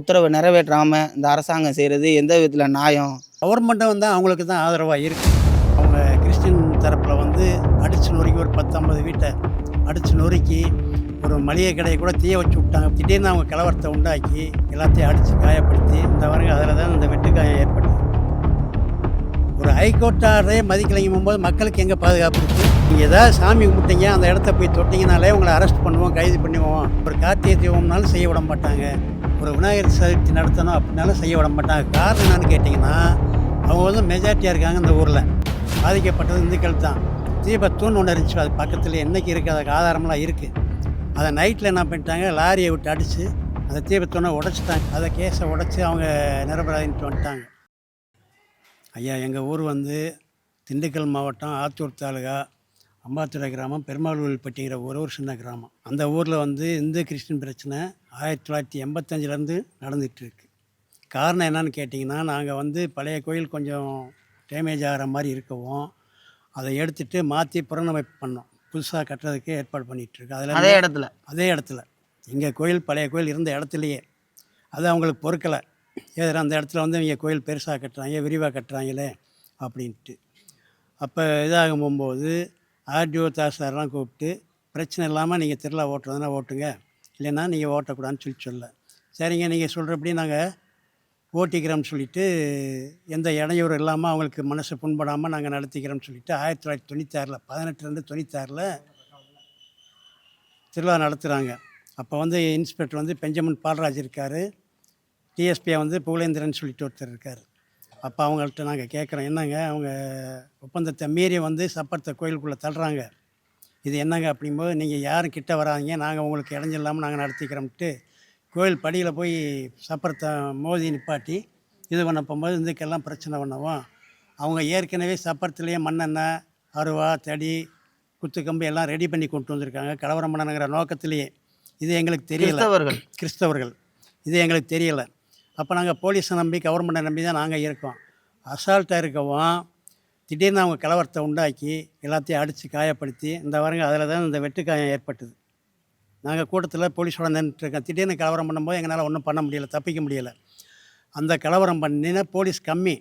உத்தரவை நிறைவேற்றாமல் இந்த அரசாங்கம் செய்கிறது எந்த விதத்தில் நியாயம்? கவர்மெண்ட்டும் வந்து அவங்களுக்கு தான் ஆதரவாக இருக்கு. அவங்க கிறிஸ்டின் தரப்பில் வந்து அடிச்சு நொறுக்கி ஒரு பத்தொம்பது வீட்டை அடிச்சு நொறுக்கி ஒரு மளிகை கடையை கூட தீய வச்சு விட்டாங்க. திடீர்னு அவங்க கலவரத்தை உண்டாக்கி எல்லாத்தையும் அடித்து காயப்படுத்தி இந்த வரைக்கும் அதில் தான் இந்த வெட்டுக்காயம் ஏற்பட்டது. ஒரு ஹைகோர்ட்டாரே ஆர்டரே மதிக்கலைங்கும் போது மக்களுக்கு எங்கே பாதுகாப்பு இருக்குது நீங்கள் ஏதாவது சாமி கும்பிட்டீங்க அந்த இடத்த போய் தொட்டிங்கனாலே உங்களை அரெஸ்ட் பண்ணுவோம் கைது பண்ணுவோம் ஒரு கார்த்திகை தீபம்னாலும் செய்ய விட மாட்டாங்க. ஒரு விநாயகர் சதுர்த்தி நடத்தணும் அப்படின்னாலும் செய்ய விட மாட்டாங்க. காரணம் என்னன்னு கேட்டிங்கன்னா அவங்க வந்து மெஜாரிட்டியாக இருக்காங்க இந்த ஊரில். பாதிக்கப்பட்டது இந்துக்கள் தான். தீபத்தூண் ஒன்று இருந்துச்சு அது பக்கத்தில் என்னைக்கு இருக்குது அதுக்கு ஆதாரம்லாம் இருக்குது அதை நைட்டில் என்ன பண்ணிட்டாங்க லாரியை விட்டு அடித்து அந்த தீபத்தூணை உடச்சிட்டாங்க. அதை கேஸை உடைச்சி அவங்க நிரபராதின்ட்டு வந்துட்டாங்க. ஐயா எங்கள் ஊர் வந்து திண்டுக்கல் மாவட்டம் ஆத்தூர் தாலுகா அம்பாத்துறை கிராமம் பெருமாள்வல்பட்டிங்கிற ஒரு ஒரு சின்ன கிராமம். அந்த ஊரில் வந்து இந்து கிறிஸ்டின் பிரச்சனை ஆயிரத்தி தொள்ளாயிரத்தி எண்பத்தஞ்சிலேருந்து நடந்துகிட்ருக்கு. காரணம் என்னன்னு கேட்டிங்கன்னா நாங்கள் வந்து பழைய கோயில் கொஞ்சம் டேமேஜ் ஆகிற மாதிரி இருக்கவும் அதை எடுத்துகிட்டு மாற்றி புறநமைப்பு பண்ணோம். புதுசாக கட்டுறதுக்கு ஏற்பாடு பண்ணிகிட்ருக்கு. அதில் அதே இடத்துல? அதே இடத்துல. எங்கள் கோயில் பழைய கோயில் இருந்த இடத்துலையே. அது அவங்களுக்கு பொறுக்கலை. ஏதோ அந்த இடத்துல வந்து இவங்க கோயில் பெருசாக கட்டுறாங்க விரிவாக கட்டுறாங்களே அப்படின்ட்டு. அப்போ இதாகும் போகும்போது ஆர்டிஓ தாசாரெலாம் கூப்பிட்டு பிரச்சனை இல்லாமல் நீங்கள் திருவிழா ஓட்டுறதுனா ஓட்டுங்க. இல்லைன்னா நீங்கள் ஓட்டக்கூடாதுன்னு சொல்லி சொல்ல. சரிங்க நீங்கள் சொல்கிறபடி நாங்கள் ஓட்டிக்கிறோம்னு சொல்லிட்டு எந்த இடையூறு இல்லாமல் அவங்களுக்கு மனசு புண்படாமல் நாங்கள் நடத்திக்கிறோம்னு சொல்லிட்டு ஆயிரத்தி தொள்ளாயிரத்தி தொண்ணூத்தாறில் பதினெட்டு ரெண்டு தொண்ணூத்தாறில் திருவிழா நடத்துகிறாங்க அப்போ வந்து இன்ஸ்பெக்டர் வந்து பெஞ்சமின் பால்ராஜ் இருக்கார். டிஎஸ்பியை வந்து புகழேந்திரன் சொல்லிட்டு ஒருத்தர் இருக்கார். அப்போ அவங்கள்ட்ட நாங்கள் கேட்குறோம் என்னங்க அவங்க ஒப்பந்தத்தை மீறி வந்து சப்பரத்தை கோயிலுக்குள்ளே தள்ளுறாங்க. இது என்னங்க அப்படிங்கும்போது நீங்கள் யாரும் கிட்ட வராதீங்க நாங்கள் உங்களுக்கு இடைஞ்சல் இல்லாமல் நாங்கள் நடத்திக்கிறோம்ட்டு கோயில் படியில் போய் சப்பரத்தை மோதி நிப்பாட்டி இது பண்ண போகும்போது இதுக்கெல்லாம் பிரச்சனை பண்ணவும் அவங்க ஏற்கனவே சப்பரத்துலேயே மண்ணெண்ணெய் அருவா தடி குத்துக்கம்பு எல்லாம் ரெடி பண்ணி கொண்டு வந்திருக்காங்க கலவரம் பண்ணணுங்கிற நோக்கத்திலேயே. இது எங்களுக்கு தெரியல. கிறிஸ்தவர்கள். கிறிஸ்தவர்கள். இது எங்களுக்கு தெரியலை. அப்போ நாங்கள் போலீஸை நம்பி கவர்மெண்ட்டை நம்பி தான் நாங்கள் இருக்கோம். அசால்ட்டாக இருக்கவும் திடீர்னு அவங்க கலவரத்தை உண்டாக்கி எல்லாத்தையும் அடித்து காயப்படுத்தி இந்த வாரங்க அதில் தான் இந்த வெட்டுக்காயம் ஏற்பட்டது. நாங்கள் கூட்டத்தில் போலீஸோட நின்றுட்டுருக்கோம் திடீர்னு கலவரம் பண்ணும்போது எங்களால் ஒன்றும் பண்ண முடியலை தப்பிக்க முடியல. அந்த கலவரம் பண்ணினா போலீஸ் கம்மி.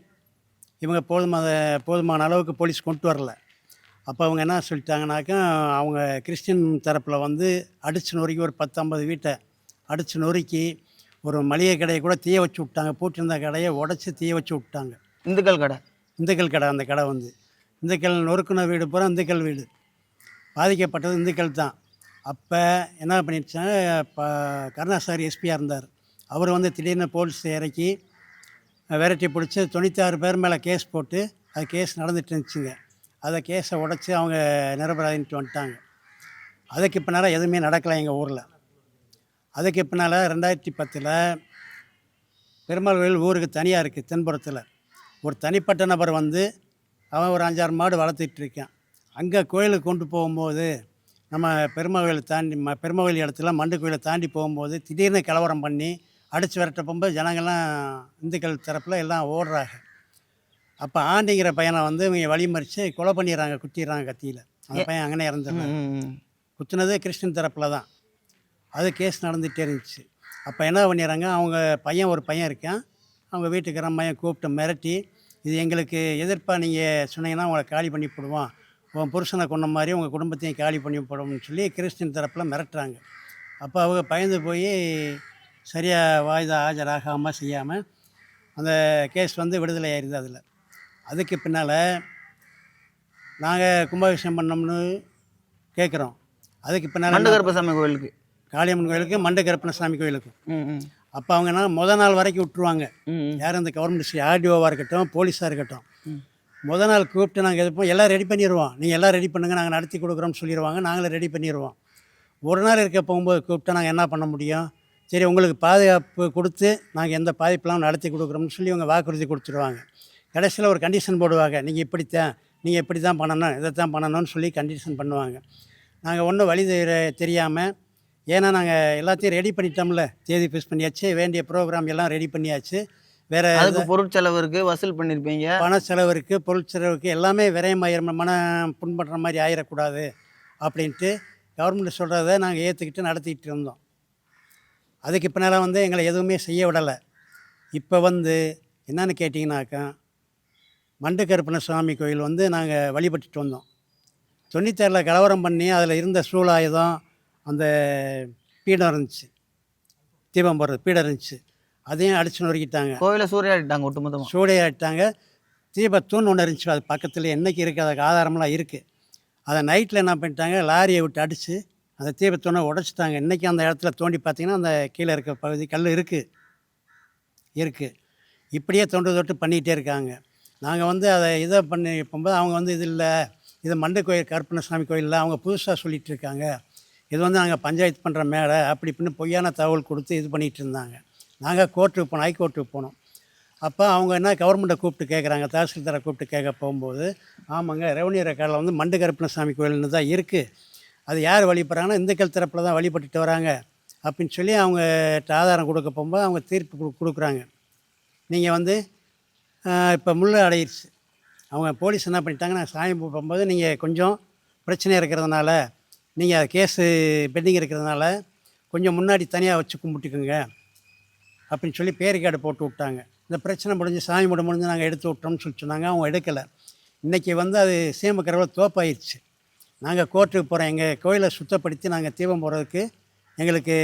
இவங்க போதுமான போதுமான அளவுக்கு போலீஸ் கொண்டு வரல. அப்போ அவங்க என்ன சொல்லிட்டாங்கனாக்கா அவங்க கிறிஸ்டின் தரப்பில் வந்து அடித்து நொறுக்கி ஒரு பத்தொம்பது வீட்டை அடித்து நொறுக்கி ஒரு மளிகை கடையை கூட தீய வச்சு விட்டாங்க. பூட்டிருந்த கடையை உடச்சி தீய வச்சு விட்டாங்க. இந்துக்கள் கடை. இந்துக்கள் கடை அந்த கடை வந்து. இந்துக்கள் நொறுக்குன வீடு பூரா இந்துக்கள் வீடு. பாதிக்கப்பட்டது இந்துக்கள் தான். அப்போ என்ன பண்ணிடுச்சுன்னா இப்போ கருணாசாரி எஸ்பியாக இருந்தார். அவர் வந்து திடீர்னு போலீஸ் இறக்கி விரட்டி பிடிச்சி தொண்ணூத்தாறு பேர் மேலே கேஸ் போட்டு அது கேஸ் நடந்துட்டு இருந்துச்சுங்க. அதை கேஸை உடச்சி அவங்க நிரபராதின்ட்டு வந்துட்டாங்க. அதுக்கு பின்னால் எதுவுமே நடக்கலை எங்கள் ஊரில். அதுக்கு பின்னால் ரெண்டாயிரத்தி பத்தில் பெருமாள் கோயில் ஊருக்கு தனியாக இருக்குது தென்புறத்தில். ஒரு தனிப்பட்ட நபர் வந்து அவன் ஒரு அஞ்சாறு மாடு வளர்த்துட்டு இருக்கான். அங்கே கோயிலுக்கு கொண்டு போகும்போது நம்ம கோயிலை தாண்டி ம கோயில் இடத்துல மண்டு கோயிலை தாண்டி போகும்போது திடீர்னு கலவரம் பண்ணி அடித்து விரட்ட போகும்போது ஜனங்கள்லாம் இந்துக்கள் தரப்பில் எல்லாம் ஓடுறாங்க. அப்போ ஆண்டிங்கிற பையனை வந்து இவங்க வழிமறித்து கொலை பண்ணிடுறாங்க குத்திடுறாங்க கத்தியில். அந்த பையன் அங்கனே இறந்துடுறான். குத்துனது கிறிஸ்டின் தரப்பில் தான். அது கேஸ் நடந்துகிட்டே இருந்துச்சு. அப்போ என்ன பண்ணிடுறாங்க அவங்க பையன் ஒரு பையன் இருக்கான். அவங்க வீட்டுக்கார பையன் கூப்பிட்டு மிரட்டி இது எங்களுக்கு எதிர்ப்பாக நீங்கள் சொன்னீங்கன்னா உங்களை காலி பண்ணி போடுவோம். உன் புருஷனை கொண்ட மாதிரி உங்கள் குடும்பத்தையும் காலி பண்ணி போடுவோம்னு சொல்லி கிறிஸ்டின் தரப்பில் மிரட்டுறாங்க. அப்போ அவங்க பயந்து போய் சரியாக வாய்தா ஆஜராகாமல் செய்யாமல் அந்த கேஸ் வந்து விடுதலை ஆயிடுது அதில். அதுக்கு பின்னால் நாங்கள் கும்பாபிஷேகம் பண்ணோம்னு கேட்குறோம் அதுக்கு பின்னால் மண்டகருப்பசாமி கோயிலுக்கு. காளியம்மன் கோயிலுக்கு மண்ட கருப்பணசாமி கோயிலுக்கு அப்போ அவங்க என்ன முத நாள் வரைக்கும் விட்டுருவாங்க. யாரும் இந்த கவர்மெண்ட் ஆர்டிஓவாக இருக்கட்டும் போலீஸாக இருக்கட்டும். முத நாள் கூப்பிட்டு நாங்கள் எதுப்போம் எல்லாம் ரெடி பண்ணிடுவோம் நீங்கள் எல்லாம் ரெடி பண்ணுங்கள் நாங்கள் நடத்தி கொடுக்குறோம்னு சொல்லிடுவாங்க நாங்களே ரெடி பண்ணிடுவோம் ஒரு நாள் இருக்க போகும்போது கூப்பிட்டா நாங்கள் என்ன பண்ண முடியும்? சரி உங்களுக்கு பாதுகாப்பு கொடுத்து நாங்கள் எந்த பாதிப்பெல்லாம் நடத்தி கொடுக்குறோம்னு சொல்லி அவங்க வாக்குறுதி கொடுத்துருவாங்க. கடைசியில் ஒரு கண்டிஷன் போடுவாங்க. நீங்கள் இப்படித்தான் நீங்கள் இப்படி தான் பண்ணணும் இதை தான் பண்ணணும்னு சொல்லி கண்டிஷன் பண்ணுவாங்க. நாங்கள் ஒன்றும் வழி தெரியாமல் ஏன்னா நாங்கள் எல்லாத்தையும் ரெடி பண்ணிட்டோம்ல. தேதி ஃபிக்ஸ் பண்ணியாச்சு. வேண்டிய ப்ரோக்ராம் எல்லாம் ரெடி பண்ணியாச்சு. வேறு அதுக்கு பொருட்செலவு இருக்கு வசூல் பண்ணியிருப்பீங்க பண செலவிற்கு பொருள் செலவுக்கு எல்லாமே விரயமாயிரம் மன புண்படுற மாதிரி ஆயிடக்கூடாது அப்படின்ட்டு கவர்மெண்ட் சொல்கிறத நாங்கள் ஏற்றுக்கிட்டு நடத்திக்கிட்டு இருந்தோம். அதுக்கு பின்னால் வந்து எங்களை எதுவுமே செய்ய விடலை. இப்போ வந்து என்னன்னு கேட்டிங்கனாக்கா மண்டு கருப்பண சுவாமி கோயில் வந்து நாங்கள் வழிபட்டுட்டு வந்தோம். தொண்ணூத்தாறில் கலவரம் பண்ணி அதில் இருந்த சூழாயுதம் அந்த பீடம் இருந்துச்சு. தீபம் போடுறது பீடம் இருந்துச்சு. அதையும் அடிச்சு நொறுக்கிட்டாங்க. கோவிலை சூறையாடிட்டாங்க ஒட்டுமொத்தமாக சூடையாட்டாங்க தீபத்தூண் ஒன்று இருந்துச்சு. அது பக்கத்தில் என்னைக்கு இருக்குது அதுக்கு ஆதாரமெல்லாம் இருக்குது அதை நைட்டில் என்ன பண்ணிட்டாங்க? லாரியை விட்டு அடித்து அந்த தீபத்தூணை உடச்சிட்டாங்க. இன்றைக்கி அந்த இடத்துல தோண்டி பார்த்தீங்கன்னா அந்த கீழே இருக்க பகுதி கல் இருக்குது இருக்குது இப்படியே தொண்டு தொட்டு பண்ணிகிட்டே இருக்காங்க. நாங்கள் வந்து அதை இதை பண்ணி போகும்போது அவங்க வந்து இது இல்லை. இது மண்டை கோயில் கருப்பணசாமி கோயிலில் அவங்க புதுசாக சொல்லிகிட்டு இருக்காங்க. இது வந்து நாங்கள் பஞ்சாயத்து பண்ணுற மேடை அப்படி இப்படின்னு பொய்யான தகவல் கொடுத்து இது பண்ணிகிட்டு இருந்தாங்க. நாங்கள் கோர்ட்டுக்கு போனோம் ஹைகோர்ட்டுக்கு போனோம். அப்போ அவங்க என்ன கவர்மெண்ட்டை கூப்பிட்டு கேட்குறாங்க தாசில்தாரை கூப்பிட்டு கேட்க போகும்போது ஆமாங்க ரெவன்யூ ரெக்கார்டில் வந்து மண்டு கருப்பணசாமி கோயில்னு தான் இருக்குது அது யார் வழிபடுறாங்கன்னா இந்துக்கள் தரப்பில் தான் வழிபட்டுட்டு வராங்க. அப்படின்னு சொல்லி அவங்ககிட்ட ஆதாரம் கொடுக்க போகும்போது அவங்க தீர்ப்பு கொடு- கொடுக்குறாங்க. நீங்கள் வந்து இப்போ முள்ளு அடையிடுச்சு. அவங்க போலீஸ் என்ன பண்ணிட்டாங்க நான் சாமி போகும்போது நீங்கள் கொஞ்சம் பிரச்சனை இருக்கிறதுனால நீங்கள் கேஸு பெண்டிங் இருக்கிறதுனால கொஞ்சம் முன்னாடி தனியாக வச்சு கும்பிட்டுக்குங்க அப்படின்னு சொல்லி பேருக்காடு போட்டு விட்டாங்க. இந்த பிரச்சனை முடிஞ்சு சாமி முட முடிஞ்சு நாங்கள் எடுத்து விட்டோம்னு சொல்லி சொன்னாங்க அவங்க எடுக்கலை. இன்றைக்கி வந்து அது சீமக்கரவில் தோப்பாயிருச்சு. நாங்கள் கோர்ட்டுக்கு போகிறோம் எங்கள் கோயிலை சுத்தப்படுத்தி நாங்கள் தீபம் போடுறதுக்கு எங்களுக்கு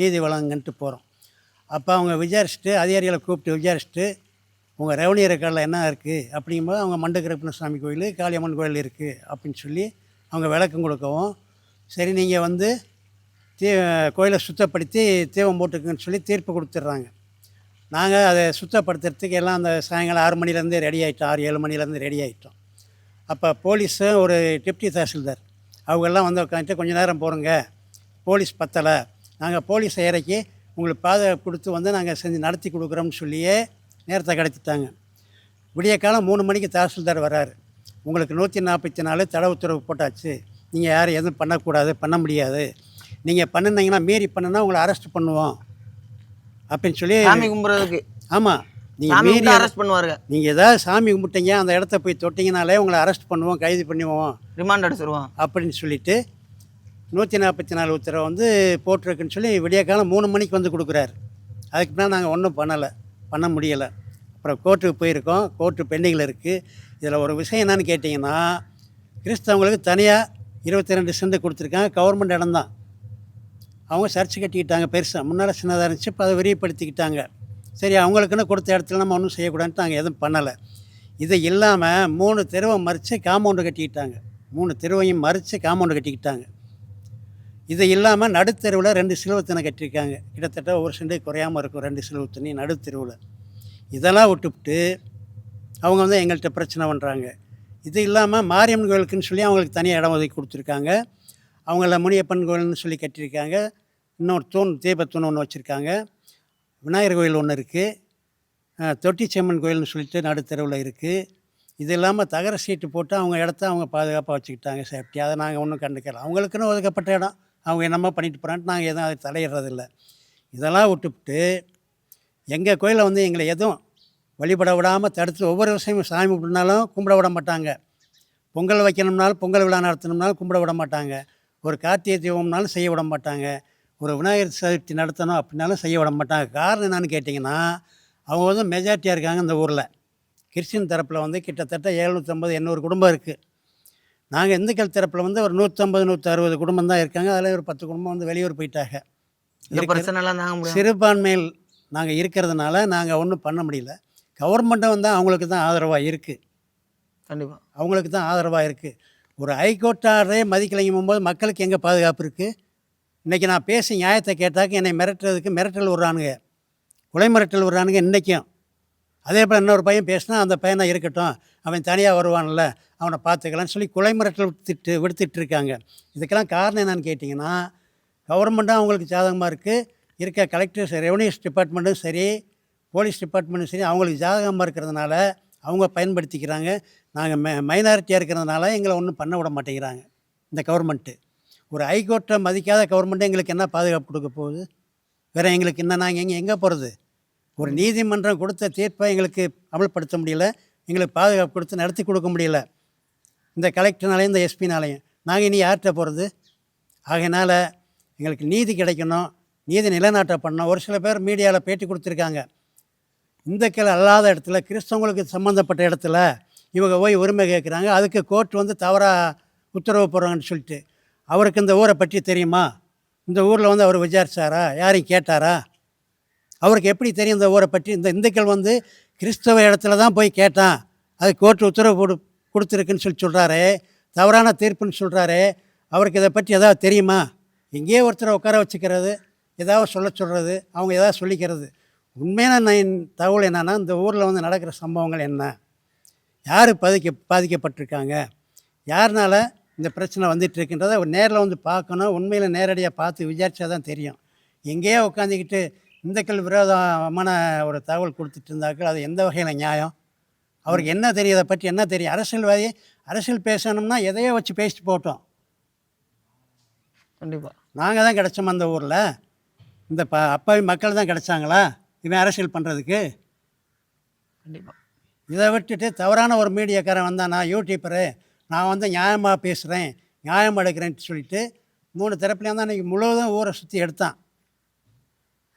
நீதி வழங்குன்ட்டு போகிறோம் அப்போ அவங்க விசாரிச்சுட்டு அதிகாரிகளை கூப்பிட்டு விசாரிச்சுட்டு உங்கள் ரெவன்யூ ரெக்கார்டில் என்ன இருக்குது அப்படிங்கும்போது அவங்க மண்டகரப்பன சாமி கோயில் காளியம்மன் கோயில் இருக்குது அப்படின்னு சொல்லி அவங்க விளக்கம் கொடுக்கவும் சரி நீங்கள் வந்து தீ கோயிலை சுத்தப்படுத்தி தீபம் போட்டுக்குன்னு சொல்லி தீர்ப்பு கொடுத்துட்றாங்க. நாங்கள் அதை சுத்தப்படுத்துறதுக்கு எல்லாம் அந்த சாயங்காலம் ஆறு மணிலேருந்து ரெடி ஆகிட்டோம் ஆறு ஏழு மணிலேருந்து ரெடி ஆகிட்டோம் அப்போ போலீஸு ஒரு டிப்டி தாசில்தார் அவங்கெல்லாம் வந்து உட்காந்துட்டு கொஞ்ச நேரம் போகிறோங்க போலீஸ் பத்தலை. நாங்கள் போலீஸை இறக்கி உங்களுக்கு பாதுகாப்பு கொடுத்து வந்து நாங்கள் செஞ்சு நடத்தி கொடுக்குறோம்னு சொல்லியே நேரத்தை கடத்திட்டாங்க. விடிய காலம் மூணு மணிக்கு தாசில்தார் வராரு. உங்களுக்கு நூற்றி நாற்பத்தி நாலு தட உத்தரவு போட்டாச்சு. நீங்கள் யாரும் எதுவும் பண்ணக்கூடாது பண்ண முடியாது. நீங்கள் பண்ணுனீங்கன்னா மீறி பண்ணுனா உங்களை அரெஸ்ட் பண்ணுவோம். அப்படின்னு சொல்லி சாமி கும்பிட்றதுக்கு ஆமாம் நீங்கள் மீறி அரெஸ்ட் பண்ணுவாருங்க. நீங்கள் ஏதாவது சாமி கும்பிட்டீங்க அந்த இடத்த போய் தொட்டிங்கனாலே உங்களை அரெஸ்ட் பண்ணுவோம் கைது பண்ணுவோம் ரிமாண்ட் அடிச்சிருவான் அப்படின்னு சொல்லிட்டு நூற்றி நாற்பத்தி நாலு உத்தரவு வந்து போட்டிருக்குன்னு சொல்லி விடிய காலம் மூணு மணிக்கு வந்து கொடுக்குறாரு. அதுக்கு மேலே நாங்கள் ஒன்றும் பண்ணலை பண்ண முடியலை. அப்புறம் கோர்ட்டுக்கு போயிருக்கோம் கோர்ட்டு பெண்டிங்கில் இருக்குது இதில் ஒரு விஷயம் என்னன்னு கேட்டிங்கன்னா கிறிஸ்தவங்களுக்கு தனியாக இருபத்தி ரெண்டு சென்ட் கொடுத்துருக்காங்க. கவர்மெண்ட் இடம் தான். அவங்க சர்ச்சு கட்டிக்கிட்டாங்க பெருசாக முன்னால் சின்னதாக இருந்துச்சு இப்போ அதை விரிவுபடுத்திக்கிட்டாங்க. சரி அவங்களுக்குன்னு கொடுத்த இடத்துல நம்ம ஒன்றும் செய்யக்கூடாதுன்ட்டு நாங்கள் எதுவும் பண்ணலை. இது இல்லாமல் மூணு தெருவை மறித்து காம்பவுண்டு கட்டிக்கிட்டாங்க. மூணு தெருவையும் மறித்து காம்பவுண்டு கட்டிக்கிட்டாங்க. இது இல்லாமல் நடுத்தெருவில் ரெண்டு சிலுவத்தினை கட்டியிருக்காங்க. கிட்டத்தட்ட ஒரு செண்டு குறையாமல் இருக்கும் ரெண்டு சிலுவத்தினி நடுத்தெருவில். இதெல்லாம் விட்டுவிட்டு அவங்க வந்து எங்கள்கிட்ட பிரச்சனை பண்ணுறாங்க இது இல்லாமல் மாரியம்மன் கோயிலுக்குன்னு சொல்லி அவங்களுக்கு தனியாக இடம் ஒதுக்கி கொடுத்துருக்காங்க. அவங்கள முனியப்பன் கோயில்னு சொல்லி கட்டியிருக்காங்க. இன்னொரு தூண் தீபத்தூண் ஒன்று வச்சுருக்காங்க. விநாயகர் கோயில் ஒன்று இருக்குது தொட்டிச்செம்மன் கோயில்னு சொல்லிட்டு நடுத்தருவில் இருக்குது இது இல்லாமல் தகர சீட்டு போட்டு அவங்க இடத்த அவங்க பாதுகாப்பாக வச்சுக்கிட்டாங்க சேஃப்டி அதை நாங்கள் ஒன்றும் கண்டுக்கல. அவங்களுக்குன்னு ஒதுக்கப்பட்ட இடம். அவங்க என்னமோ பண்ணிட்டு போகிறான்ட்டு நாங்கள் எதுவும் அதை தலையிடுறதில்ல. இதெல்லாம் விட்டுவிட்டு எங்கள் கோயிலில் வந்து எங்களை எதுவும் வழிபட விடாமல் தடுத்து ஒவ்வொரு விஷயமும் சாமி கும்பிட்னாலும் கும்பிட விட மாட்டாங்க. பொங்கல் வைக்கணும்னாலும் பொங்கல் விழா நடத்தணும்னாலும் கும்பிட விட மாட்டாங்க. ஒரு கார்த்திகை தீபம்னாலும் செய்ய விட மாட்டாங்க. ஒரு விநாயகர் சதுர்த்தி நடத்தணும் அப்படின்னாலும் செய்ய விட மாட்டாங்க. காரணம் என்னன்னு கேட்டிங்கன்னா அவங்க வந்து மெஜாரிட்டியாக இருக்காங்க இந்த ஊரில். கிறிஸ்டின் தரப்பில் வந்து கிட்டத்தட்ட எழுநூற்றம்பது எண்ணூறு குடும்பம் இருக்குது நாங்கள் இந்துக்கள் தரப்பில் வந்து ஒரு நூற்றம்பது நூற்றி அறுபது குடும்பம் தான் இருக்காங்க. அதில் ஒரு பத்து குடும்பம் வந்து வெளியூர் போயிட்டாங்க. சிறுபான்மையில் நாங்கள் இருக்கிறதுனால நாங்கள் ஒன்றும் பண்ண முடியல. கவர்மெண்ட்டும் வந்து அவங்களுக்கு தான் ஆதரவாக இருக்குது கண்டிப்பா. அவங்களுக்கு தான் ஆதரவாக இருக்குது ஒரு ஹைகோர்ட் ஆர்டரே மதிக்கலைங்கும் போது மக்களுக்கு எங்கே பாதுகாப்பு இருக்குது இன்றைக்கி நான் பேசி நியாயத்தை கேட்டாக்க என்னை மிரட்டுறதுக்கு மிரட்டல் விட்றானுங்க. கொலை மிரட்டல் விட்றானுங்க இன்றைக்கும் அதே போல் இன்னொரு பையன் பேசினா அந்த பையனை இருக்கட்டும். அவன் தனியாக வருவான்ல அவனை பார்த்துக்கலாம்னு சொல்லி கொலை மிரட்டல் விடுத்துட்டு விடுத்துட்டு இருக்காங்க இதுக்கெல்லாம் காரணம் என்னன்னு கேட்டிங்கன்னா கவர்மெண்ட்டும் அவங்களுக்கு சாதகமாக இருக்குது இருக்க கலெக்டர்ஸ் ரெவன்யூஸ் டிபார்ட்மெண்ட்டும் சரி போலீஸ் டிபார்ட்மெண்ட்டும் சரி அவங்களுக்கு ஜாதகமாக இருக்கிறதுனால அவங்க பயன்படுத்திக்கிறாங்க. நாங்கள் மெ மைனாரிட்டியாக இருக்கிறதுனால எங்களை ஒன்றும் பண்ண விட மாட்டேங்கிறாங்க இந்த கவர்மெண்ட்டு. ஒரு ஹைகோர்ட்டை மதிக்காத கவர்மெண்ட்டு எங்களுக்கு என்ன பாதுகாப்பு கொடுக்க போகுது? வேறு எங்களுக்கு என்ன நாங்கள் எங்கே எங்கே போகிறது ஒரு நீதிமன்றம் கொடுத்த தீர்ப்பை எங்களுக்கு அமல்படுத்த முடியல எங்களுக்கு பாதுகாப்பு கொடுத்து நடத்தி கொடுக்க முடியல. இந்த கலெக்டர்னாலையும் இந்த எஸ்பினாலையும். நாங்கள் இனி யார்கிட்ட போகிறது ஆகையினால் எங்களுக்கு நீதி கிடைக்கணும் நீதி நிலைநாட்ட பண்ணோம் ஒரு சில பேர் மீடியாவில் பேட்டி கொடுத்துருக்காங்க. இந்துக்கள் அல்லாத இடத்துல கிறிஸ்தவங்களுக்கு சம்மந்தப்பட்ட இடத்துல இவங்க போய் உரிமை கேட்குறாங்க. அதுக்கு கோர்ட் வந்து தவறாக உத்தரவு போடுறாங்கன்னு சொல்லிட்டு. அவருக்கு இந்த ஊரை பற்றி தெரியுமா? இந்த ஊரில் வந்து அவர் விசாரிச்சாரா? யாரையும் கேட்டாரா? அவருக்கு எப்படி தெரியும் இந்த ஊரை பற்றி? இந்த இந்துக்கள் வந்து கிறிஸ்தவ இடத்துல தான் போய் கேட்டான். அது கோர்ட் உத்தரவு கொடு கொடுத்துருக்குன்னு சொல்லி சொல்கிறாரு தவறான தீர்ப்புன்னு சொல்கிறாரு அவருக்கு இதை பற்றி ஏதாவது தெரியுமா? எங்கேயோ ஒருத்தரை உட்கார வச்சுக்கிறது ஏதாவது சொல்ல சொல்கிறது அவங்க ஏதாவது சொல்லிக்கிறது. உண்மையான தகவல் என்னென்னா இந்த ஊரில் வந்து நடக்கிற சம்பவங்கள் என்ன? யார் பாதிக்க பாதிக்கப்பட்டிருக்காங்க? யாருனால இந்த பிரச்சனை வந்துட்டு இருக்குன்றதை நேரில் வந்து பார்க்கணும். உண்மையில் நேரடியாக பார்த்து விசாரிச்சா தான் தெரியும். எங்கேயோ உட்காந்துக்கிட்டு இந்துக்கள் விரோதமான ஒரு தகவல் கொடுத்துட்டு இருந்தாக்கள் அது எந்த வகையில் நியாயம்? அவருக்கு என்ன தெரியும்? அதை பற்றி என்ன தெரியும்? அரசியல்வாதி அரசியல் பேசணும்னா எதையோ வச்சு பேசிட்டு போட்டோம். கண்டிப்பாக நாங்கள் தான் கிடச்சோம் அந்த ஊரில்? இந்த ப அப்பாவி மக்கள் தான் கிடச்சாங்களா? இவன் அரசியல் பண்ணுறதுக்கு கண்டிப்பாக இதை விட்டுட்டு தவறான ஒரு மீடியாக்காரன் வந்தான் நான் யூடியூப்பரு நான் வந்து நியாயமாக பேசுகிறேன் நியாயம் எடுக்கிறேன்ட்டு சொல்லிட்டு மூணு தரப்புலையும் தான் இன்றைக்கி முழுவதும் ஊரை சுற்றி எடுத்தான்.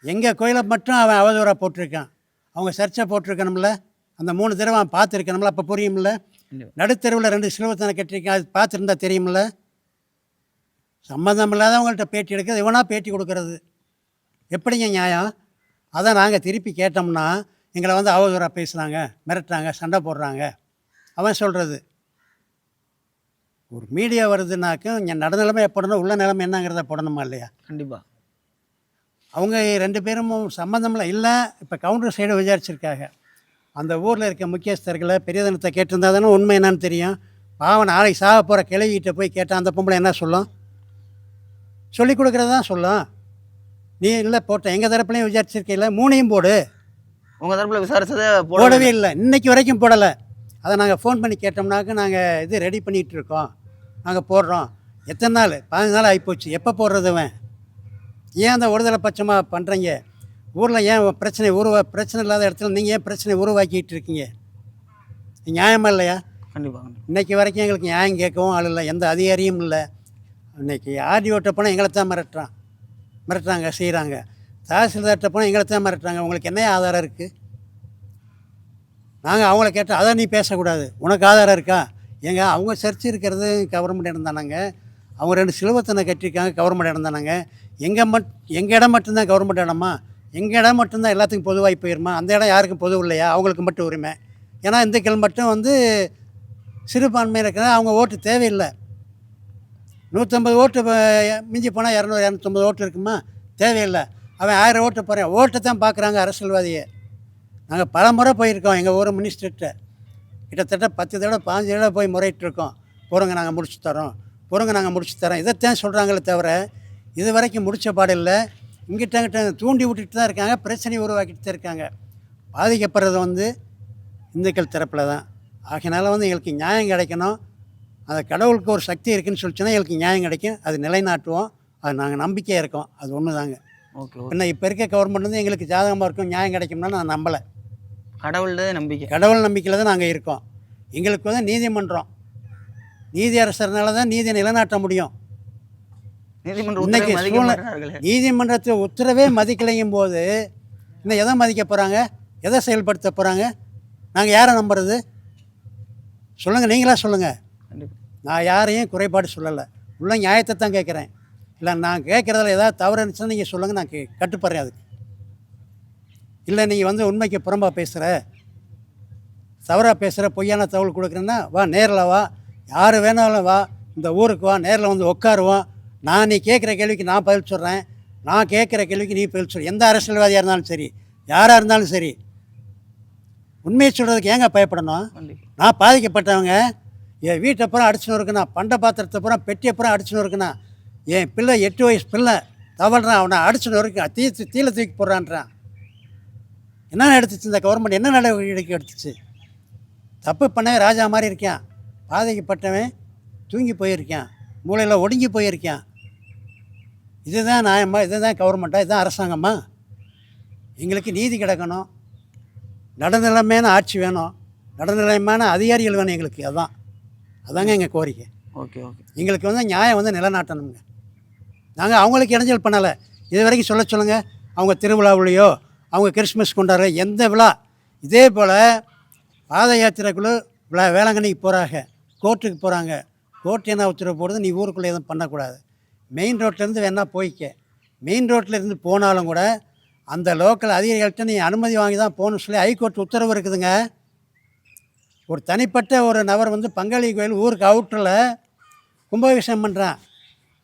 எங்கள் கோயிலை மட்டும் அவன் அவதூறாக போட்டிருக்கான். அவங்க சர்ச்சை போட்டிருக்கணும்ல. அந்த மூணு தடவை அவன் பார்த்துருக்கணும்ல. அப்போ புரியும்ல. நடுத்தெருவில் ரெண்டு சிலுவத்தனை கட்டிருக்கான் அது பார்த்துருந்தா தெரியுமில்ல சம்மந்தம் இல்லாதவங்கள்ட்ட பேட்டி எடுக்கிறது இவனா பேட்டி கொடுக்கறது. எப்படிங்க நியாயம்? அதை நாங்கள் திருப்பி கேட்டோம்னா எங்களை வந்து அவதூறாக பேசுகிறாங்க மிரட்டுறாங்க சண்டை போடுறாங்க. அவன் சொல்கிறது ஒரு மீடியா வருதுனாக்கும் இங்கே நடுநிலைமை எப்படணும் உள்ள நிலைமை என்னங்கிறத போடணுமா இல்லையா? கண்டிப்பாக அவங்க ரெண்டு பேரும் சம்மந்தமில்ல இல்லை இப்போ கவுண்டர் சைடு விசாரிச்சிருக்காங்க. அந்த ஊரில் இருக்க முக்கியஸ்தர்களை பெரியதனத்தை கேட்டிருந்தா தானே உண்மை என்னன்னு தெரியும். பாவம் நாளைக்கு சாக போகிற கிளவிகிட்ட போய் கேட்டால் அந்த பொம்பளை என்ன சொல்லும்? சொல்லி கொடுக்குறது தான் சொல்லும்? நீ இல்லை போட்ட எங்கள் தரப்புலையும் விசாரிச்சிருக்கையில் மூணையும் போடு. உங்கள் தரப்பில் விசாரிச்சதை போடவே இல்லை. இன்னைக்கு வரைக்கும் போடலை. அதை நாங்கள் ஃபோன் பண்ணி கேட்டோம்னாக்க நாங்கள் இது ரெடி பண்ணிகிட்டு இருக்கோம். நாங்கள் போடுறோம். எத்தனை நாள்? பதினஞ்சு நாள் ஆகிப்போச்சு எப்போ போடுறது அவன் ஏன் அந்த ஒருதலை பட்சமாக பண்ணுறீங்க ஊரில் ஏன் பிரச்சனை உருவா பிரச்சனை இல்லாத இடத்துல நீங்கள் ஏன் பிரச்சனை உருவாக்கிட்டு இருக்கீங்க? இது நியாயமா இல்லையா? கண்டிப்பாக இன்னைக்கு வரைக்கும் எங்களுக்கு நியாயம் கேட்கவும் ஆள் இல்லை. எந்த அதிகாரியும் இல்லை. இன்னைக்கு ஆர்டிஓட்ட போனால் எங்களை தான் மிரட்டுறான். மிரட்டுறாங்க செய்கிறாங்க தாசில்தார்கிட்ட போனால் எங்களை தான் மிரட்டுறாங்க. உங்களுக்கு என்ன ஆதாரம் இருக்குது நாங்கள் அவங்கள கேட்டால் அதை நீ பேசக்கூடாது. உனக்கு ஆதாரம் இருக்கா? ஏங்க அவங்க சர்ச்சு இருக்கிறது கவர்மெண்ட் இடம் தானாங்க. அவங்க ரெண்டு சிலுவத்தனை கட்டியிருக்காங்க கவர்மெண்ட் இடம் தானாங்க. எங்கள் மட் எங்கள் இடம் மட்டும்தான் கவர்மெண்ட் இடமா? எங்கள் இடம் மட்டும்தான் எல்லாத்துக்கும் பொதுவாகி போயிருமா? அந்த இடம் யாருக்கும் பொது இல்லையா? அவங்களுக்கு மட்டும் உரிமை. ஏன்னா இந்துக்கள் மட்டும் வந்து சிறுபான்மையில் இருக்கிற அவங்க ஓட்டு தேவையில்லை. நூற்றம்பது ஓட்டு மிஞ்சி போனால் இரநூறு இரநூத்தம்பது ஓட்டு இருக்குமா? தேவையில்லை. அவன் ஆயிரம் ஓட்டு போகிறேன் ஓட்டை தான் பார்க்குறாங்க அரசியல்வாதியை. நாங்கள் பல முறை போயிருக்கோம். எங்கள் ஊர் மினிஸ்டர்கிட்ட. கிட்டத்தட்ட பத்து தடவை பாஞ்சு தடவை போய் முறையிட்டுருக்கோம். பொறுங்க நாங்கள் முடிச்சு தரோம். பொறுங்க நாங்கள் முடிச்சு தரோம். இதைத்தான் சொல்கிறாங்களே தவிர இது வரைக்கும் முடித்த பாடில்லை இங்கிட்ட தூண்டி விட்டுட்டு தான் இருக்காங்க. பிரச்சனையை உருவாக்கிட்டு தான் இருக்காங்க. பாதிக்கப்படுறது வந்து இந்துக்கள் தரப்பில் தான். ஆகினால வந்து எங்களுக்கு நியாயம் கிடைக்கணும். அந்த கடவுளுக்கு ஒரு சக்தி இருக்குன்னு சொல்லிச்சுன்னா எங்களுக்கு நியாயம் கிடைக்கும். அது நிலைநாட்டுவோம். அது நாங்கள் நம்பிக்கையாக இருக்கோம். அது ஒன்று தாங்க ஓகே. பின்ன இப்போ இருக்க கவர்மெண்ட் வந்து எங்களுக்கு ஜாதகமாக இருக்கும் நியாயம் கிடைக்கும்னா நான் நம்பலை. கடவுள்கிட்ட நம்பிக்கை. கடவுள் நம்பிக்கையில் தான் நாங்கள் இருக்கோம். எங்களுக்கு வந்து நீதிமன்றம். நீதி அரசர்னால தான் நீதியை நிலைநாட்ட முடியும். இன்னைக்கு நீதிமன்றத்தை உத்தரவே மதிக்கலையும் போது இன்னும் எதை மதிக்க போகிறாங்க எதை செயல்படுத்த போகிறாங்க நாங்கள் யாரை நம்புறது? சொல்லுங்கள் நீங்களா சொல்லுங்கள் நான் யாரையும் குறைபாடு சொல்லலை. உள்ள நியாயத்தை தான் கேட்குறேன். இல்லை நான் கேட்குறதுல ஏதாவது தவறு இருந்துச்சுன்னா நீங்கள் சொல்லுங்கள் நான் கே கட்டுப்படுறேன் அதுக்கு. இல்லை நீங்கள் வந்து உண்மைக்கு புறம்பாக பேசுகிற தவறாக பேசுகிற பொய்யான தகவல் கொடுக்குறேன்னா வா நேரில் வா. யார் வேணாலும் வா. இந்த ஊருக்கு வா நேரில் வந்து உட்காருவோம். நான் நீ கேட்குற கேள்விக்கு நான் பதில் சொல்கிறேன் நான் கேட்குற கேள்விக்கு நீ பதில் சொல். எந்த அரசியல்வாதியாக இருந்தாலும் சரி யாராக இருந்தாலும் சரி. உண்மையை சொல்கிறதுக்கு ஏங்க பயப்படணும்? நான் பாதிக்கப்பட்டவங்க. என் வீட்டை பூரா அடிச்சுன்னு இருக்குண்ணா பண்ட பாத்திரத்தை பூரா பெட்டியை பூரா அடிச்சுன்னு இருக்குண்ணா என் பிள்ளை எட்டு வயசு பிள்ளை. தவழ்றான். அவனை அடிச்சுன்னு இருக்கு தீ தீல தூக்கி போடுறான்றான். என்ன எடுத்துச்சு இந்த கவர்மெண்ட் என்ன நடவடிக்கை எடுத்துச்சு? தப்பு பண்ணவே ராஜா மாதிரி இருக்கான். பாதிக்கப்பட்டவன் தூங்கி போயிருக்கான். மூளையில் ஒடுங்கி போயிருக்கான். இதுதான் நியாயமா? இதுதான் கவர்மெண்ட்டா இதுதான் அரசாங்கம்மா எங்களுக்கு நீதி கிடைக்கணும். நடுநிலைமையான ஆட்சி வேணும். நடுநிலைமையான அதிகாரிகள் வேணும் எங்களுக்கு. அதுதான் அதாங்க எங்கள் கோரிக்கை. Okay okay. எங்களுக்கு வந்து நியாயம் வந்து நிலைநாட்டணுங்க. நாங்கள் அவங்களுக்கு இடைஞ்சல் பண்ணலை. இது வரைக்கும் சொல்ல சொல்லுங்கள் அவங்க திருவிழாவுலையோ அவங்க கிறிஸ்மஸ் கொண்டாடுற எந்த விழா இதே போல் பாத யாத்திரைக்குழு விழா வேளாங்கண்ணிக்கு போகிறாங்க கோர்ட்டுக்கு போகிறாங்க கோர்ட் என்ன உத்தரவு போடுறது நீ ஊருக்குள்ளே எதுவும் பண்ணக்கூடாது. மெயின் ரோட்லேருந்து வேணா போய்க்க. மெயின் ரோட்டில் இருந்து போனாலும் கூட அந்த லோக்கல் அதிகாரிகள்கிட்ட நீ அனுமதி வாங்கி தான் போகணும்னு சொல்லி ஹைகோர்ட் உத்தரவு இருக்குதுங்க. ஒரு தனிப்பட்ட ஒரு நபர் வந்து பங்காளி கோயில் ஊருக்கு அவுட்டரில் கும்பாபிஷேகம் பண்ணுறான்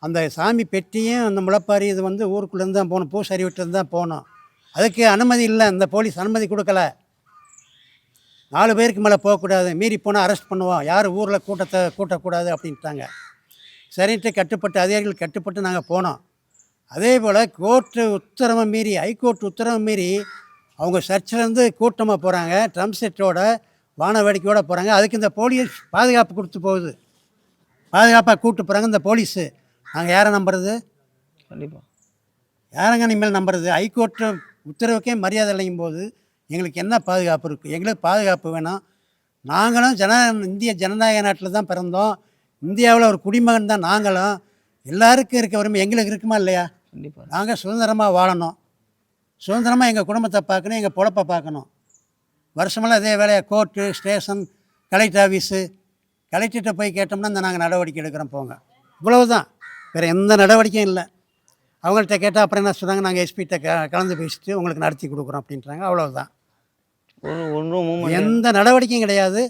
அந்த சாமி பெட்டியும் அந்த முளப்பாரி இது வந்து ஊருக்குள்ளேருந்து தான் போகணும். பூசாரி விட்டுருந்து தான் போகணும். அதுக்கு அனுமதி இல்லை. இந்த போலீஸ் அனுமதி கொடுக்கல. நாலு பேருக்கு மேலே போகக்கூடாது மீறி போனால் அரெஸ்ட் பண்ணுவோம். யார் ஊரில் கூட்டத்தை கூட்டக்கூடாது அப்படின்ட்டாங்க. சரின்ட்டு கட்டுப்பட்டு அதிகாரிகள் கட்டுப்பட்டு நாங்கள் போனோம். அதே போல் கோர்ட்டு உத்தரவை மீறி ஹைகோர்ட் உத்தரவை மீறி அவங்க சர்ச்சிலேருந்து கூட்டமாக போகிறாங்க ட்ரம் செட்டோட வான வேடிக்கையோட போகிறாங்க அதுக்கு இந்த போலீஸ் பாதுகாப்பு கொடுத்து போகுது. பாதுகாப்பாக கூப்பிட்டு போகிறாங்க இந்த போலீஸு. நாங்கள் யாரை நம்புறது? கண்டிப்பாக யாரங்க இனிமேல் நம்புறது? ஹைகோர்ட்டு உத்தரவுக்கே மரியாதை இல்லைங்கும் போது எங்களுக்கு என்ன பாதுகாப்பு இருக்குது எங்களுக்கு பாதுகாப்பு வேணும். நாங்களும் ஜன இந்திய ஜனநாயக நாட்டில் தான் பிறந்தோம். இந்தியாவில் ஒரு குடிமகன் தான் நாங்களும். எல்லாருக்கும் இருக்க உரிமை எங்களுக்கு இருக்குமா இல்லையா? கண்டிப்பாக நாங்கள் சுதந்திரமாக வாழணும். சுதந்திரமாக எங்கள் குடும்பத்தை பார்க்கணும் எங்கள் பொழப்பை பார்க்கணும். வருஷமெல்லாம் இதே வேலையை? Court station collector office. கலெக்டர்கிட்ட போய் கேட்டோம்னா இந்த நாங்கள் நடவடிக்கை எடுக்கிறோம் போங்க. இவ்வளவு தான் வேறு எந்த நடவடிக்கையும் இல்லை. அவங்கள்ட்ட கேட்டால் அப்புறம் என்ன சொல்கிறாங்க நாங்கள் எஸ்பிகிட்ட க கலந்து பேசிட்டு உங்களுக்கு நடத்தி கொடுக்குறோம் அப்படின்றாங்க. அவ்வளவுதான். ஒரு ஒன்றும் எந்த நடவடிக்கையும் கிடையாது.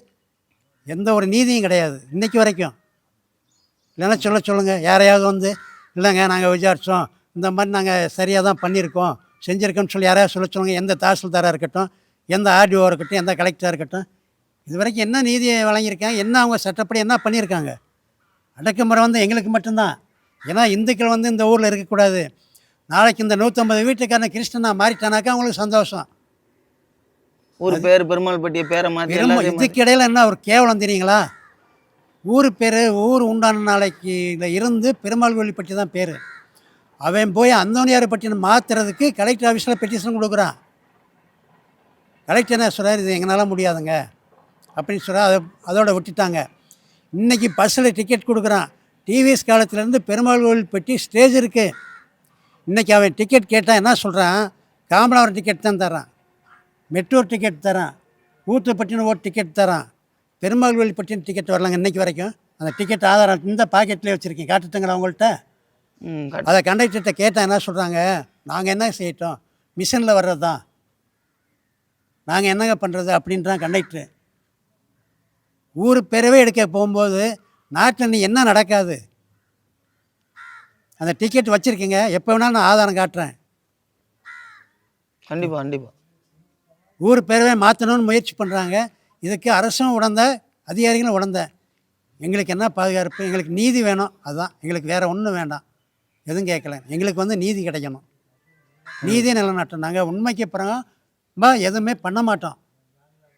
எந்த ஒரு நீதியும் கிடையாது. இன்னைக்கு வரைக்கும். இல்லைன்னா சொல்ல சொல்லுங்கள் யாரையாவது வந்து இல்லைங்க நாங்கள் விசாரித்தோம் இந்த மாதிரி நாங்கள் சரியாக தான் பண்ணியிருக்கோம். செஞ்சுருக்கோம்னு சொல்லி யாரையாவது சொல்ல சொல்லுங்கள் எந்த தாசில்தாராக இருக்கட்டும். எந்த ஆர்டிஓ இருக்கட்டும் எந்த கலெக்டராக இருக்கட்டும் இது வரைக்கும் என்ன நீதியை வழங்கியிருக்காங்க என்ன அவங்க சட்டப்படி என்ன பண்ணியிருக்காங்க? அடக்குமுறை வந்து எங்களுக்கு மட்டும்தான். ஏன்னா இந்துக்கள் வந்து இந்த ஊரில் இருக்கக்கூடாது. நாளைக்கு இந்த நூற்றம்பது வீட்டுக்காரன கிறிஸ்டனா மாறிட்டானாக்கா அவங்களுக்கு சந்தோஷம். ஒரு பேர் பெருமாள் பட்டிய பேரை மாற்றி இதுக்கு இடையில என்ன ஒரு கேவலம் தெரியுங்களா? ஊர் பேர் ஊர் உண்டான நாளைக்கு இதில் இருந்து பெருமாள் கோயில் பற்றி தான் பேர். அவன் போய் அந்தோனியார் பட்டினம் மாற்றுறதுக்கு கலெக்டர் ஆஃபீஸில் பெட்டிஷன் கொடுக்குறான். கலெக்டர் என்ன சொல்கிறார் இது எங்களால் முடியாதுங்க. அப்படின்னு சொல்கிறார் அதை அதோட விட்டுட்டாங்க. இன்றைக்கி பஸ்ஸில் டிக்கெட் கொடுக்குறான். டிவிஎஸ் காலத்துலேருந்து பெருமாள் கோயில் பெட்டி ஸ்டேஜ் இருக்குது இன்றைக்கி அவன் டிக்கெட் கேட்டால் என்ன சொல்கிறான் காமராவரம் டிக்கெட் தான் தரான் மெட்ரோ டிக்கெட் தரான் ஊத்துப்பட்டினம் ஒரு டிக்கெட் தரான் பெருமாள் கோயில் பட்டின டிக்கெட் வரலாங்க இன்னைக்கு வரைக்கும். அந்த டிக்கெட் ஆதாரம் இந்த பாக்கெட்லேயே வச்சுருக்கேன். காட்டுட்டுங்களா கட்- அதை கண்டக்டர்கிட்ட கேட்டால் என்ன சொல்கிறாங்க நாங்கள் என்ன செய்யட்டோம்? மிஷினில் வர்றது தான் நாங்கள் என்னங்க பண்ணுறது அப்படின்றான் கண்டக்டரு. ஊர் பேரவே எடுக்க போகும்போது நாட்டில் நீ என்ன நடக்காது? அந்த டிக்கெட் வச்சுருக்கீங்க எப்போ வேணாலும் நான் ஆதாரம் காட்டுறேன். கண்டிப்பாக கண்டிப்பாக ஊர் பேரவே மாற்றணும்னு முயற்சி பண்ணுறாங்க இதுக்கு அரசும் உடந்த அதிகாரிகளும் உடந்த. எங்களுக்கு என்ன பாதுகாப்பு? எங்களுக்கு நீதி வேணும் அதுதான் எங்களுக்கு வேறு ஒன்றும் வேண்டாம். எதுவும் கேட்கல. எங்களுக்கு வந்து நீதி கிடைக்கணும். நீதி நிலநாட்டம் நாங்கள் உண்மைக்கு அப்புறம் பா எதுவுமே பண்ண மாட்டோம்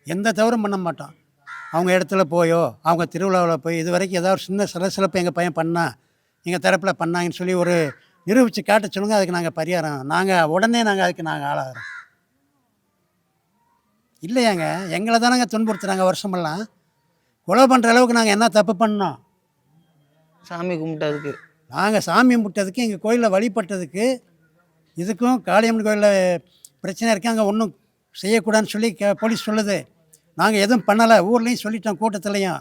எந்த தவறும் பண்ண மாட்டோம் அவங்க இடத்துல போயோ அவங்க திருவிழாவில் போய் இது வரைக்கும் ஏதாவது ஒரு சின்ன சிலசிலப்பு எங்கள் பையன் பண்ணா எங்கள் தரப்பில் பண்ணாங்கன்னு சொல்லி ஒரு நிரூபித்து காட்ட சொல்லுங்க அதுக்கு நாங்கள் பரிகாரம். நாங்கள் உடனே நாங்கள் அதுக்கு நாங்கள் ஆளாகிறோம். இல்லையாங்க எங்களை தானங்க துன்புறுத்துறாங்க வருஷமெல்லாம். கொலை பண்ணுற அளவுக்கு நாங்கள் என்ன தப்பு பண்ணோம்? சாமி கும்பிட்டதுக்கு. நாங்கள் சாமி கும்பிட்டதுக்கு எங்கள் கோயிலில் வழிபட்டதுக்கு இதுக்கும் காளியம்மன் கோயிலில் பிரச்சனை இருக்கு அங்கே ஒன்றும் செய்யக்கூடாதுன்னு சொல்லி கே போலீஸ் சொல்லுது. நாங்கள் எதுவும் பண்ணலை. ஊர்லேயும் சொல்லிட்டோம் கூட்டத்துலேயும்.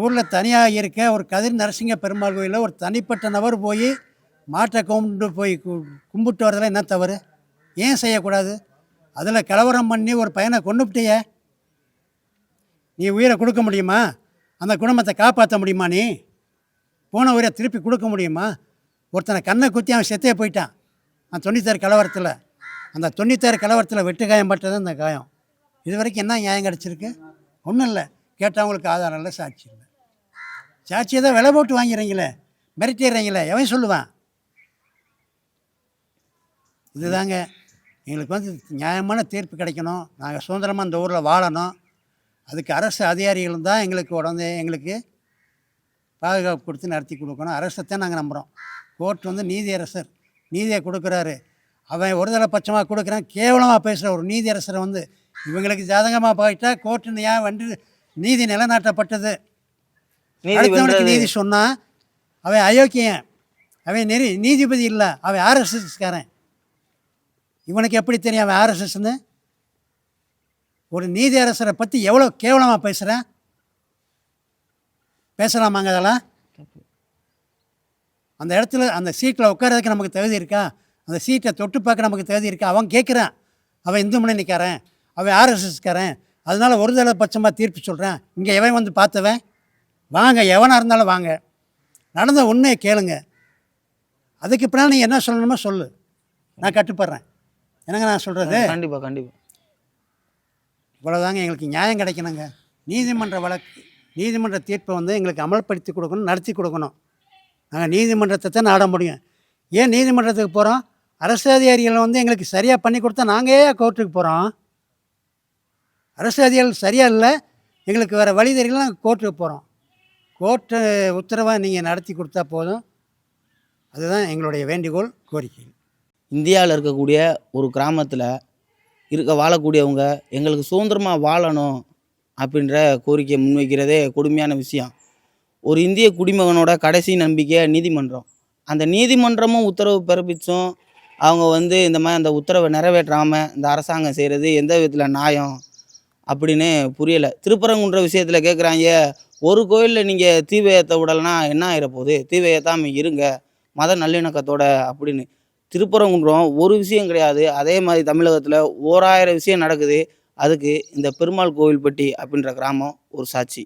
ஊரில் தனியாக இருக்க ஒரு கதிர் நரசிங்க பெருமாள் கோயிலில் ஒரு தனிப்பட்ட நபர் போய் மாட்டை கும்பிட்டு போய் கும்பிட்டு வரதில் என்ன தவறு? ஏன் செய்யக்கூடாது? அதில் கலவரம் பண்ணி ஒரு பையனை கொண்டுபிட்டிய நீ உயிரை கொடுக்க முடியுமா? அந்த குடும்பத்தை காப்பாற்ற முடியுமா நீ? போன உயிரை திருப்பி கொடுக்க முடியுமா? ஒருத்தனை கண்ணை குத்தி அவன் செத்தே போயிட்டான். நான் தொண்ணூத்தாறு கலவரத்தில். அந்த தொண்ணூத்தாறு கலவரத்தில் வெட்டு காயம் பட்டது அந்த காயம். இது வரைக்கும் என்ன நியாயம் கிடச்சிருக்கு? ஒன்றும் இல்லை. கேட்டவங்களுக்கு ஆதாரம் இல்லை சாட்சி இல்லை. சாட்சியை தான் விலை போட்டு வாங்கிறீங்களே மிரட்டிடுறீங்களே எவன் சொல்லுவான்? இதுதாங்க. எங்களுக்கு வந்து நியாயமான தீர்ப்பு கிடைக்கணும். நாங்கள் சுதந்திரமாக இந்த ஊரில் வாழணும். அதுக்கு அரசு அதிகாரிகளும் தான் எங்களுக்கு உடனே எங்களுக்கு பாதுகாப்பு கொடுத்து நடத்தி கொடுக்கணும். அரசத்தை நாங்கள் நம்புகிறோம் கோர்ட் வந்து நீதியரசர் நீதியை கொடுக்குறாரு. அவன் ஒருதலை பட்சமாக கொடுக்குறான். கேவலமாக பேசுகிற ஒரு நீதியரசரை வந்து இவங்களுக்கு ஜாதகமாக போயிட்டா கோர்ட்டு ஏன் வந்து நீதி நிலைநாட்டப்பட்டது? நீதி அடுத்தவனுக்கு நீதி சொன்னால் அவன் அயோக்கியன். அவன் நெறி நீதிபதி இல்லை. அவன் ஆர்எஸ்எஸ்காரன் இவனுக்கு எப்படி தெரியும் அவன் ஆர்எஸ்எஸ்ன்னு ஒரு நீதியரசரை பற்றி எவ்வளோ கேவலமாக பேசுகிறேன் பேசலாமாங்க அதெல்லாம்? அந்த இடத்துல அந்த சீட்டில் உட்காரதுக்கு நமக்கு தகுதி இருக்கா? அந்த சீட்டை தொட்டு பார்க்க நமக்கு தகுதி இருக்கா? அவன் கேட்குறான். அவன் இந்து முன்னணிக்காரன். அவன் ஆர்எஸ்எஸ்காரன் அதனால ஒரு தடவை பட்சமாக தீர்ப்பு சொல்கிறேன் இங்கே எவன் வந்து பார்த்தவன்? வாங்க எவனாக இருந்தாலும் வாங்க. நடந்த உண்மையை கேளுங்க. அதுக்கு பின்னால் நீ என்ன சொல்லணுமோ சொல்லு. நான் கட்டுப்படுறேன். என்னங்க நான் சொல்கிறது கண்டிப்பாக கண்டிப்பாக இவ்வளோதாங்க எங்களுக்கு நியாயம் கிடைக்கணுங்க. நீதிமன்ற வழக்கு நீதிமன்ற தீர்ப்பை வந்து எங்களுக்கு அமல்படுத்தி கொடுக்கணும் நடத்தி கொடுக்கணும். நாங்கள் நீதிமன்றத்தை தான் நாட முடியும். ஏன் நீதிமன்றத்துக்கு போகிறோம் அரசு அதிகாரிகள் வந்து எங்களுக்கு சரியாக பண்ணி கொடுத்தா நாங்கள் ஏன் கோர்ட்டுக்கு போகிறோம் அரசு அதிகாரிகள் சரியாக இல்லை எங்களுக்கு வேறு வழி தெரியல நாங்கள் கோர்ட்டுக்கு போகிறோம் கோர்ட்டு உத்தரவை நீங்கள் நடத்தி கொடுத்தா போதும். அதுதான் எங்களுடைய வேண்டுகோள் கோரிக்கை. இந்தியாவில் இருக்கக்கூடிய ஒரு கிராமத்தில் இருக்க வாழக்கூடியவங்க எங்களுக்கு சுதந்திரமாக வாழணும் அப்படின்ற கோரிக்கையை முன்வைக்கிறதே கொடுமையான விஷயம். ஒரு இந்திய குடிமகனோட கடைசி நம்பிக்கை நீதிமன்றம். அந்த நீதிமன்றமும் உத்தரவு பிறப்பித்தும் அவங்க வந்து இந்த மாதிரி அந்த உத்தரவை நிறைவேற்றாமல் இந்த அரசாங்கம் செய்கிறது எந்த விதத்தில் நியாயம் அப்படின்னு புரியலை. திருப்பரங்குன்ற விஷயத்தில் கேட்குறாங்க ஒரு கோயிலில் நீங்கள் தீவை ஏற்ற விடலைன்னா என்ன ஆகிடப்போகுது தீவை ஏற்றாமல் இருங்க மத நல்லிணக்கத்தோட அப்படின்னு. திருப்பரங்குன்றம் ஒரு விஷயம் கிடையாது அதே மாதிரி தமிழகத்தில் ஓராயிரம் விஷயம் நடக்குது அதுக்கு இந்த பெருமாள் கோவில்பட்டி அப்படின்ற கிராமம் ஒரு சாட்சி.